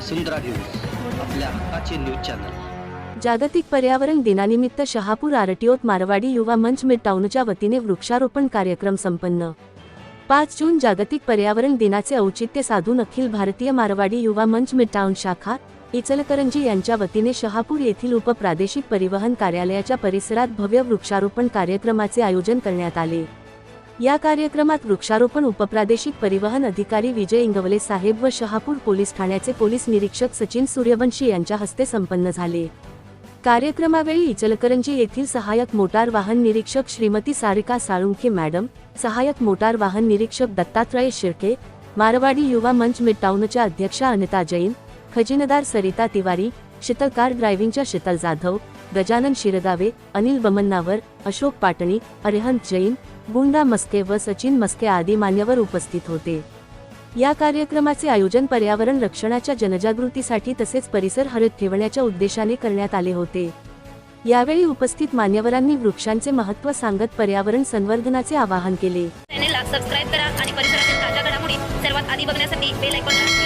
वसुंधरा news आपल्या हक्काचे news channel. जागतिक पर्यावरण दिनानिमित्त शहापूर आरटीओत मारवाडी युवा मंच मिडटाऊनच्या वतीने वृक्षारोपण कार्यक्रम संपन्न. पाच जून जागतिक पर्यावरण दिनाचे औचित्य साधून अखिल भारतीय मारवाडी युवा मंच मिडटाऊन शाखा इचलकरंजी यांच्या वतीने शहापूर येथील उपप्रादेशिक परिवहन कार्यालयाच्या परिसरात भव्य वृक्षारोपण कार्यक्रमाचे आयोजन करण्यात आले. या कार्यक्रमात वृक्षारोपण उपप्रादेशिक परिवहन अधिकारी विजय इंगवले साहेब व शहापूर पोलीस ठाण्याचे पोलीस निरीक्षक सचिन सूर्यवंशी यांच्या हस्ते संपन्न झाले. कार्यक्रमावेळी इचलकरंजी येथील सहाय्यक मोटार वाहन निरीक्षक श्रीमती सारिका साळुंखे मॅडम सहाय्यक मोटार वाहन निरीक्षक दत्तात्रय शिर्के मारवाडी युवा मंच मिडटाऊनच्या अध्यक्षा अनिता जैन खजिनदार सरिता तिवारी शीतलकार ड्रायव्हिंगच्या शीतल जाधव गजानन शिरगावे अनिल बमन्नावर अशोक पाटणी अरिहंत जैन गुंडा मस्के व सचिन मस्के आदी मान्यवर उपस्थित होते. या कार्यक्रमाचे आयोजन पर्यावरण रक्षणाच्या जनजागृतीसाठी तसेच परिसर हरित ठेवण्याच्या उद्देशाने करण्यात आले होते. यावेळी उपस्थित मान्यवरांनी वृक्षांचे महत्त्व सांगत पर्यावरण संवर्धनाचे आवाहन केले. सबस्क्राईब करा आणि परिसरातील ताज्या घडामोडी सर्वात आधी बघण्यासाठी बेल आयकॉनला